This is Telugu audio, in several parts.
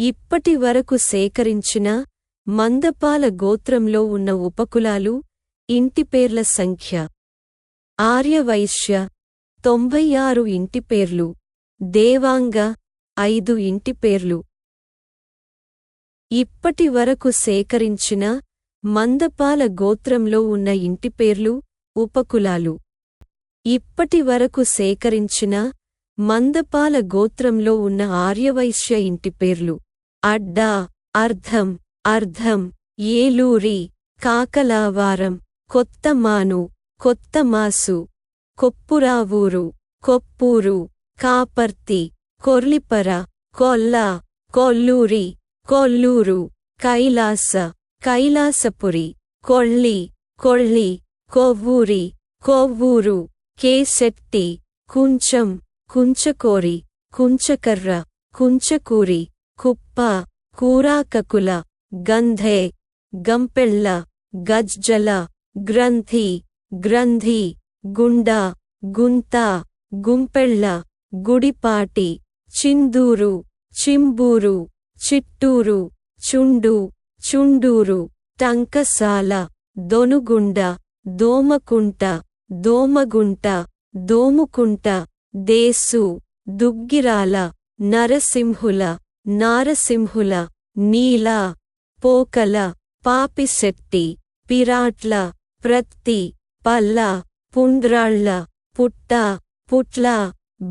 ఇప్పటి వరకు సేకరించిన మందపాల గోత్రంలో ఉన్న ఉపకులాలు ఇంటిపేర్ల సంఖ్య. ఆర్యవైశ్య తొంభై ఆరు ఇంటిపేర్లు దేవాంగ ఐదు ఇంటిపేర్లు ఇప్పటి వరకు సేకరించిన మందపాల గోత్రంలో ఉన్న ఇంటిపేర్లు ఉపకులాలు. ఇప్పటి వరకు సేకరించిన మందపాల గోత్రంలో ఉన్న ఆర్యవైశ్య ఇంటిపేర్లు అడ్డా అర్ధం అర్ధం ఏలూరి కాకలావారం కొత్తమాను కొత్తమాసు కొప్పురావూరు కొప్పూరు కాపర్తి కొర్లిపర కొల్ల కొల్లూరి కొల్లూరు కైలాస కైలాసపురి కొళ్ళి కొళ్ళి కొవ్వూరి కొవ్వూరు కేశెట్టి కుంచం కుంచకోరి కుంచకర్ర కుంచకూరి కుప్ప కూరాకకుల గంధే గంపెళ్ళ గజ్జల గ్రంథి గ్రంథి గుండ గుంత గుంపెళ్ళ గుడిపాటి చిందూరు చింబూరు చిట్టూరు చుండు చుండూరు టంకసాల దొనుగుండ దోమకుంట దోమగుంట దోముకుంట దేసు దుగ్గిరాల నరసింహుల నారసింహుల నీల పోకల పాపిశెట్టి పిరాట్ల ప్రత్తి పల్ల పుండ్రాళ్ళ పుట్ట పుట్ల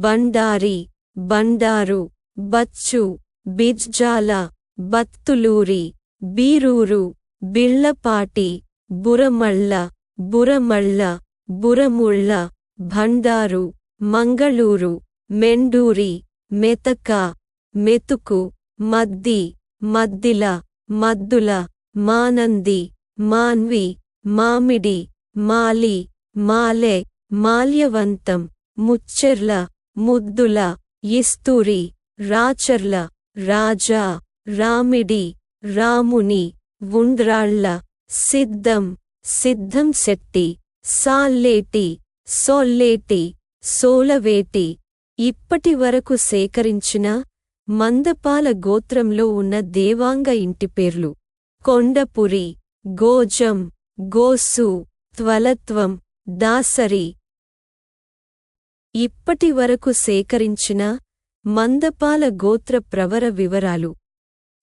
బండారి బండారు బచ్చు బిజ్జాల బత్తులూరి బీరూరు బిళ్ళపాటి బురమళ్ళ బురమళ్ళ బురముళ్ళ భండారు మంగళూరు మెండూరి మెతక మెతుకు మద్ది మద్దిల మద్దుల మానంది మాన్వి మామిడి మాలి మాలె మాల్యవంతం ముచ్చెర్ల ముద్దుల ఇస్తూరి రాచర్ల రాజా రామిడి రాముని ఉండ్రాళ్ళ సిద్ధం సిద్ధం శెట్టి సాల్లేటి సోల్లేటి సోలవేటి ఇప్పటి వరకు సేకరించిన మందపాల గోత్రంలో ఉన్న దేవాంగ ఇంటి పేర్లు. కొండపురి గోజం గోసు త్వలత్వం దాసరి. ఇప్పటి వరకు సేకరించిన మందపాల గోత్ర ప్రవర వివరాలు.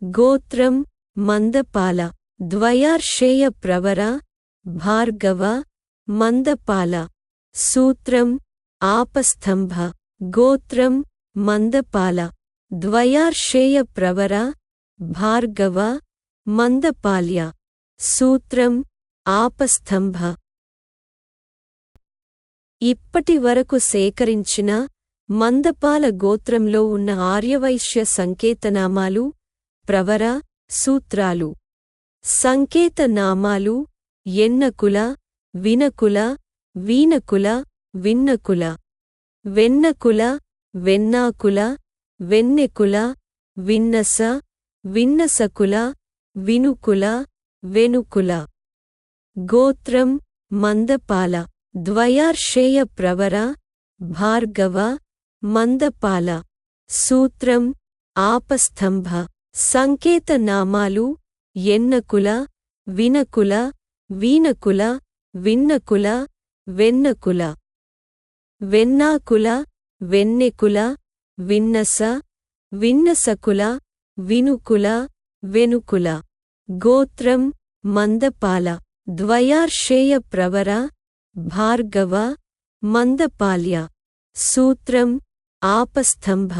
గోత్రం మందపాల ద్వయార్షేయ ప్రవర భార్గవ మందపాల. సూత్రం ఆపస్తంభ. గోత్రం మందపాల. ద్వయార్షేయ ప్రవర భార్గవ మందపాల్య సూత్రం ఆపస్తంభ ఇప్పటి వరకు సేకరించిన మందపాల గోత్రంలో ఉన్న ఆర్యవైశ్య సంకేతనామాలు ప్రవర సూత్రాలు. సంకేతనామాలు ఎన్నకుల వినకుల వీనకుల విన్నకుల. వెన్నకుల వెన్నాకుల వెన్నెకుల విన్నస విన్నసకుల వినుకుల వెనుకుల. గోత్రం మందపాల ద్వయార్షేయ ప్రవర భార్గవ మందపాల. సూత్రం ఆపస్తంభ సంకేతనామాలు ఎన్నకుల వినకుల వీనకుల విన్నకుల వెన్నకుల. వెన్నాకుల వెన్నెకుల విన్నస విన్నసకుల వినుకుల వెనుకుల. గోత్రం మందపాల. ద్వయార్షేయ ప్రవర భార్గవ మందపాల్య. సూత్రం ఆపస్తంభ.